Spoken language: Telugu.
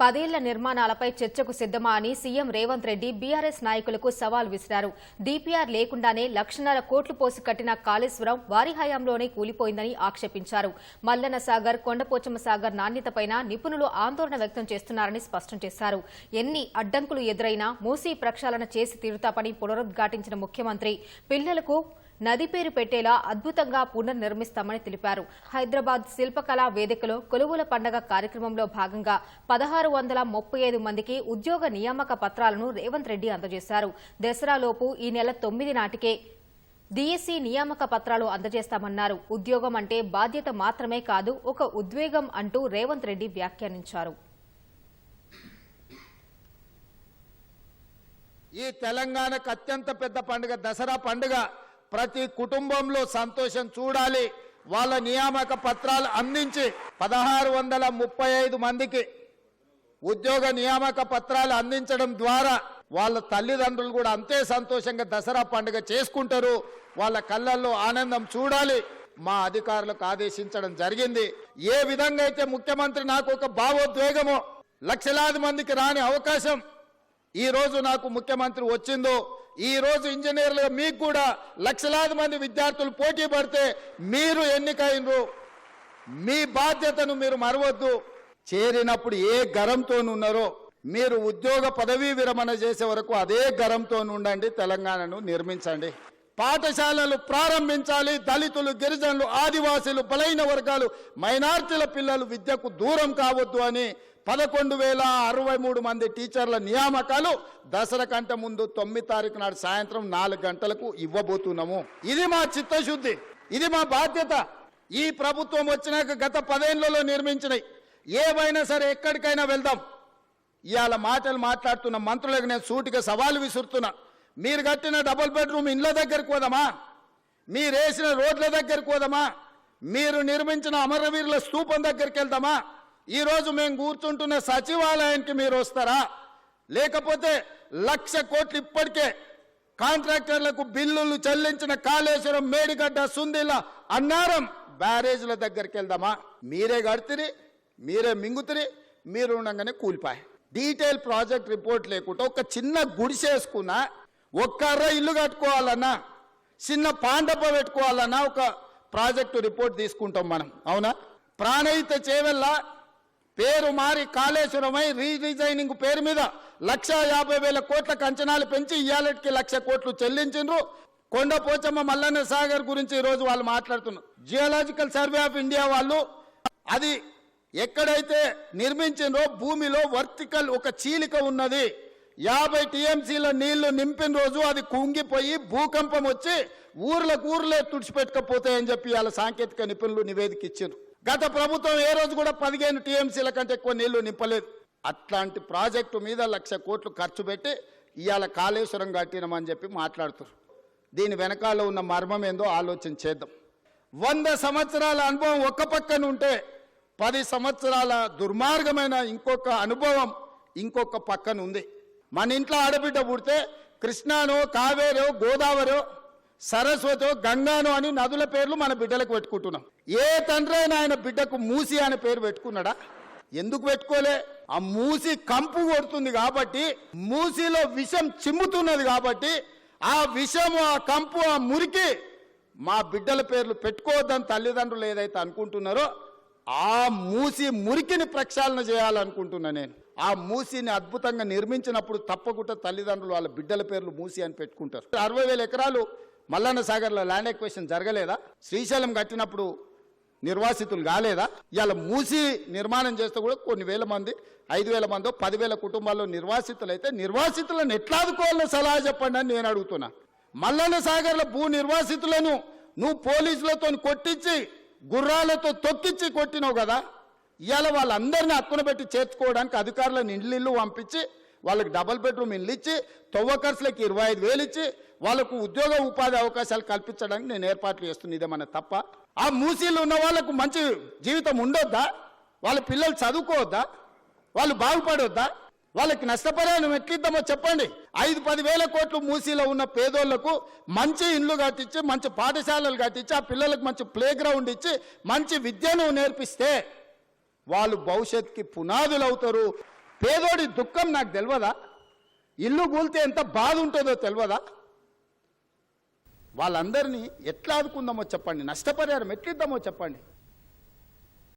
పదేళ్ళ నిర్మాణాలపై చర్చకు సిద్ధమా అని సీఎం రేవంత్ రెడ్డి బీఆర్ఎస్ నాయకులకు సవాల్ విసిరారు. డీపీఆర్ లేకుండానే లక్షన్నర కోట్లు పోసి కట్టిన కాళేశ్వరం వారి హయాంలోనే కూలిపోయిందని ఆక్షేపించారు. మల్లనసాగర్ కొండపోచమ్మ సాగర్ నాణ్యతపైన నిపుణులు ఆందోళన వ్యక్తం చేస్తున్నారని స్పష్టం చేశారు. ఎన్ని అడ్డంకులు ఎదురైనా మూసీ ప్రక్షాళన చేసి తీరుతాపని పునరుద్ఘాటించిన ముఖ్యమంత్రి పిల్లలకు నది పేరు పెట్టేలా అద్భుతంగా పునర్నిర్మిస్తామని తెలిపారు. హైదరాబాద్ శిల్పకళా వేదికలో కొలువుల పండగ కార్యక్రమంలో భాగంగా పదహారు వందల ముప్పై ఐదు మందికి ఉద్యోగ నియామక పత్రాలను రేవంత్ రెడ్డి అందజేశారు. దసరాలోపు ఈ నెల తొమ్మిది నాటికే డిఎస్సీ నియామక పత్రాలు అందజేస్తామన్నారు. ఉద్యోగం అంటే బాధ్యత మాత్రమే కాదు ఒక ఉద్వేగం అంటూ రేవంత్ రెడ్డి వ్యాఖ్యానించారు. ఈ తెలంగాణకు అత్యంత పెద్ద పండుగ దసరా పండుగ. ప్రతి కుటుంబంలో సంతోషం చూడాలి. వాళ్ళ నియామక పత్రాలు అందించి పదహారు వందల ముప్పై ఐదు మందికి ఉద్యోగ నియామక పత్రాలు అందించడం ద్వారా వాళ్ళ తల్లిదండ్రులు కూడా అంతే సంతోషంగా దసరా పండుగ చేసుకుంటారు. వాళ్ళ కళ్ళల్లో ఆనందం చూడాలి. మా అధికారులకు ఆదేశించడం జరిగింది. ఏ విధంగా అయితే ముఖ్యమంత్రి నాకు ఒక భావోద్వేగమో లక్షలాది మందికి రాని అవకాశం ఈ రోజు నాకు ముఖ్యమంత్రి వచ్చిందో ఈ రోజు ఇంజనీర్లుగా మీకు కూడా లక్షలాది మంది విద్యార్థులు పోటీ పడితే మీరు ఎన్నికైనరు. మీ బాధ్యతను మీరు మరవద్దు. చేరినప్పుడు ఏ గరంతో ఉన్నారో మీరు ఉద్యోగ పదవీ విరమణ చేసే వరకు అదే గరంతో ఉండండి తెలంగాణను నిర్మించండి. పాఠశాలలు ప్రారంభించాలి. దళితులు గిరిజనులు ఆదివాసీలు బలైన వర్గాలు మైనార్టీల పిల్లలు విద్యకు దూరం కావద్దు అని పదకొండు వేల అరవై మూడు మంది టీచర్ల నియామకాలు దసరా కంటే ముందు తొమ్మిది తారీఖు నాడు సాయంత్రం నాలుగు గంటలకు ఇవ్వబోతున్నాము. ఇది మా చిత్తశుద్ధి. ఇది మా బాధ్యత. ఈ ప్రభుత్వం వచ్చినాక గత పదేళ్ళలో నిర్మించినవి ఏవైనా సరే ఎక్కడికైనా వెళ్దాం. ఇవాళ మాటలు మాట్లాడుతున్న మంత్రులకు నేను సూటిగా సవాలు విసురుతున్నా. మీరు కట్టిన డబుల్ బెడ్రూమ్ ఇండ్ల దగ్గరికి పోదామా? మీరు వేసిన రోడ్ల దగ్గరికి పోదామా? మీరు నిర్మించిన అమరవీరుల స్తూపం దగ్గరికి వెళ్దామా? ఈరోజు మేము కూర్చుంటున్న సచివాలయానికి మీరు వస్తారా? లేకపోతే లక్ష కోట్లు ఇప్పటికే కాంట్రాక్టర్లకు బిల్లులు చెల్లించిన కాళేశ్వరం మేడిగడ్డ సుందిల అన్నారం బ్యారేజ్ల దగ్గరికి వెళ్దామా? మీరే కడితిరి మీరే మింగుతిరి మీరు ఉండగానే కూలిపాయి. డీటెయిల్ ప్రాజెక్ట్ రిపోర్ట్ లేకుండా ఒక చిన్న గుడిసేసుకున్నా ఒక్కర్ర ఇల్లు కట్టుకోవాలన్నా చిన్న పాండప పెట్టుకోవాలన్నా ఒక ప్రాజెక్టు రిపోర్ట్ తీసుకుంటాం మనం. అవునా? ప్రాణహిత చేవెళ్ళ పేరు మారి కాళేశ్వరమై రీడిజైనింగ్ పేరు మీద లక్ష యాభై వేల కోట్ల కంచనాలు పెంచి ఇయాలటికి లక్ష కోట్లు చెల్లించిండ్రు. కొండ పోచమ్మ మల్లన్న సాగర్ గురించి ఈరోజు వాళ్ళు మాట్లాడుతున్నారు. జియోలాజికల్ సర్వే ఆఫ్ ఇండియా వాళ్ళు అది ఎక్కడైతే నిర్మించిండ్రో భూమిలో వర్టికల్ ఒక చీలిక ఉన్నది. యాభై టీఎంసీల నీళ్ళు నింపిన రోజు అది కుంగిపోయి భూకంపం వచ్చి ఊర్లకు ఊర్లే తుడిచిపెట్టకపోతాయని చెప్పి వాళ్ళ సాంకేతిక నిపుణులు నివేదిక ఇచ్చారు గత ప్రభుత్వం ఏ రోజు కూడా పదిహేను టీఎంసీల కంటే ఎక్కువ నీళ్ళు నింపలేదు. అట్లాంటి ప్రాజెక్టు మీద లక్ష కోట్లు ఖర్చు పెట్టి ఇవాళ కాళేశ్వరం కట్టినామని చెప్పి మాట్లాడుతారు దీని వెనకాల ఉన్న మర్మం ఏందో ఆలోచన చేద్దాం. వంద సంవత్సరాల అనుభవం ఒక్క పక్కన ఉంటే పది సంవత్సరాల దుర్మార్గమైన ఇంకొక అనుభవం ఇంకొక పక్కన ఉంది. మన ఇంట్లో ఆడబిడ్డ పుడితే కృష్ణానో కావేరో గోదావరో సరస్వతో గంగానో అని నదుల పేర్లు మన బిడ్డలకు పెట్టుకుంటున్నాం. ఏ తండ్రి అయినా ఆయన బిడ్డకు మూసి అనే పేరు పెట్టుకున్నాడా? ఎందుకు పెట్టుకోలే? ఆ మూసి కంపు కొడుతుంది కాబట్టి మూసిలో విషం చిమ్ముతున్నది కాబట్టి ఆ విషము ఆ కంపు ఆ మురికి మా బిడ్డల పేర్లు పెట్టుకోవద్దని తల్లిదండ్రులు ఏదైతే అనుకుంటున్నారో ఆ మూసి మురికిని ప్రక్షాళన చేయాలనుకుంటున్నా నేను. ఆ మూసిని అద్భుతంగా నిర్మించినప్పుడు తప్పకుండా తల్లిదండ్రులు వాళ్ళ బిడ్డల పేర్లు మూసి అని పెట్టుకుంటారు. అరవై వేల ఎకరాలు మల్లన్న సాగర్లో ల్యాండ్ ఎక్వేషన్ జరగలేదా? శ్రీశైలం కట్టినప్పుడు నిర్వాసితులు కాలేదా? ఇవాళ మూసి నిర్మాణం చేస్తే కూడా కొన్ని వేల మంది ఐదు వేల మందో పదివేల కుటుంబాల్లో నిర్వాసితులు అయితే నిర్వాసితులను ఎట్లా ఆదుకోవాలో సలహా చెప్పండి అని నేను అడుగుతున్నా. మల్లన్న సాగర్ల భూ నిర్వాసితులను నువ్వు పోలీసులతో కొట్టించి గుర్రాలతో తొక్కించి కొట్టినావు కదా. ఇవాళ వాళ్ళందరినీ అక్కున పెట్టి చేర్చుకోవడానికి అధికారులను ఇండ్లు పంపించి వాళ్ళకి డబుల్ బెడ్రూమ్ ఇల్లు ఇచ్చి తొవ్వ ఇరవై ఐదు వేలు ఇచ్చి వాళ్ళకు ఉద్యోగ ఉపాధి అవకాశాలు కల్పించడానికి నేను ఏర్పాట్లు చేస్తుంది ఇదేమన్నా తప్ప. ఆ మూసీలు ఉన్న వాళ్ళకు మంచి జీవితం ఉండొద్దా? వాళ్ళ పిల్లలు చదువుకోవద్దా? వాళ్ళు బాగుపడొద్దా? వాళ్ళకి నష్టపరిహారం ఎట్లిద్దామో చెప్పండి. ఐదు పది వేల కోట్లు మూసీలో ఉన్న పేదోళ్ళకు మంచి ఇండ్లు కట్టించి మంచి పాఠశాలలు కట్టించి ఆ పిల్లలకు మంచి ప్లే గ్రౌండ్ ఇచ్చి మంచి విద్యను నేర్పిస్తే వాళ్ళు భవిష్యత్తుకి పునాదులు అవుతారు పేదోడి దుఃఖం నాకు తెలియదా ఇల్లు కూలితే ఎంత బాధ ఉంటుందో తెలియదా వాళ్ళందరినీ ఎట్లా ఆదుకుందామో చెప్పండి నష్టపరిహారం ఎట్లిద్దామో చెప్పండి.